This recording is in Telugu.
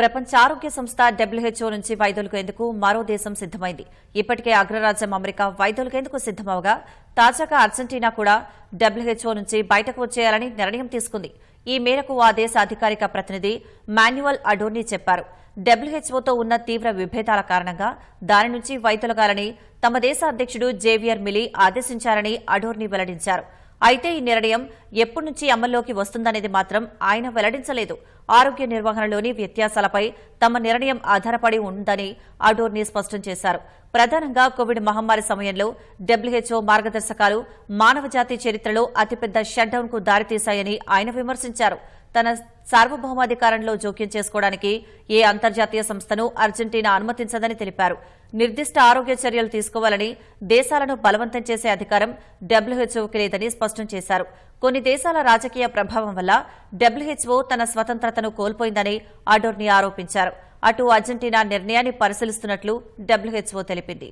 ప్రపంచ ఆరోగ్య సంస్థ డబ్ల్యూహెచ్ఓ నుంచి వైదొలిగేందుకు మరో దేశం సిద్దమైంది ఇప్పటికే అగ్రరాజ్యం అమెరికా వైదొలిగేందుకు సిద్దమవగా తాజాగా అర్జెంటీనా కూడా డబ్ల్యూహెచ్ఓ నుంచి బయటకు వచ్చేయాలని నిర్ణయం తీసుకుంది. ఈ మేరకు ఆ దేశ అధికారిక ప్రతినిధి మాన్యువల్ అడోర్నీ చెప్పారు. డబ్ల్యూహెచ్ఓతో ఉన్న తీవ్ర విభేదాల కారణంగా దాని నుంచి వైదొలగాలని తమ దేశ అధ్యక్షుడు జేవియర్ మిలీ ఆదేశించారని అడోర్నీ వెల్లడించారు. అయితే ఈ నిర్ణయం ఎప్పటి నుంచి అమల్లోకి వస్తుందనేది మాత్రం ఆయన వెల్లడించలేదు. ఆరోగ్య నిర్వహణలోని వ్యత్యాసాలపై తమ నిర్ణయం ఆధారపడి ఉందని అటోర్నీ స్పష్టం చేశారు. ప్రధానంగా కోవిడ్ మహమ్మారి సమయంలో డబ్ల్యూహెచ్ఓ మార్గదర్శకాలు మానవజాతి చరిత్రలో అతిపెద్ద షట్డౌన్కు దారితీశాయని ఆయన విమర్శించారు. తన సార్వభౌమాధికారంలో జోక్యం చేసుకోవడానికి ఏ అంతర్జాతీయ సంస్థను అర్జెంటీనా అనుమతించదని తెలిపారు. నిర్దిష్ట ఆరోగ్య చర్యలు తీసుకోవాలని దేశాలను బలవంతం చేసే అధికారం డబ్ల్యూహెచ్ఓకి లేదని స్పష్టం చేశారు. కొన్ని దేశాల రాజకీయ ప్రభావం వల్ల డబ్ల్యూహెచ్ఓ తన స్వతంత్రతను కోల్పోయిందని అడోర్ని ఆరోపించారు. అటు అర్జెంటీనా నిర్ణయాన్ని పరిశీలిస్తున్నట్లు డబ్ల్యూహెచ్ఓ తెలిపింది.